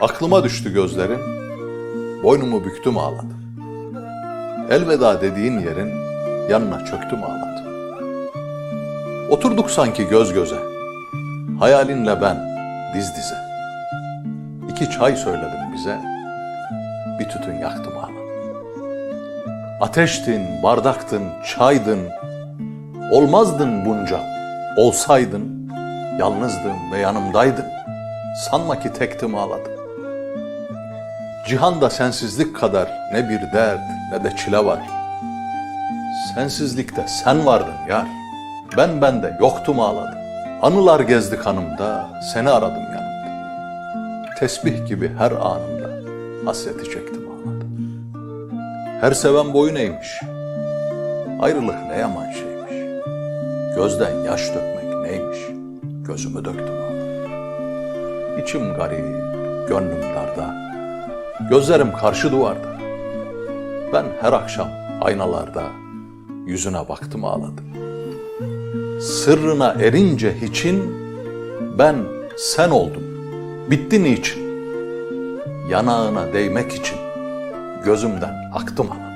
Aklıma düştü gözlerin, boynumu büktüm ağladım. Elveda dediğin yerin yanına çöktüm ağladım. Oturduk sanki göz göze, hayalinle ben diz dize. İki çay söyledim bize, bir tütün yaktım ağladım. Ateştin, bardaktın, çaydın, olmazdın bunca, olsaydın, yalnızdım ve yanımdaydın. Sanma ki tektim ağladım. Cihanda sensizlik kadar ne bir dert ne de çile var. Sensizlikte sen vardın yar. Ben bende yoktum ağladım. Anılar gezdi kanımda, seni aradım yanımda. Tesbih gibi her anımda hasreti çektim ağladım. Her seven boyun eğmiş. Ayrılık ne yaman şeymiş. Gözden yaş dökmek neymiş. Gözümü döktüm ağladım. İçim garip, gönlüm darda. Gözlerim karşı duvarda. Ben her akşam aynalarda yüzüne baktım ağladım. Sırrına erince hiçin ben sen oldum. Bitti niçin? Yanağına değmek için gözümden aktım ağladım.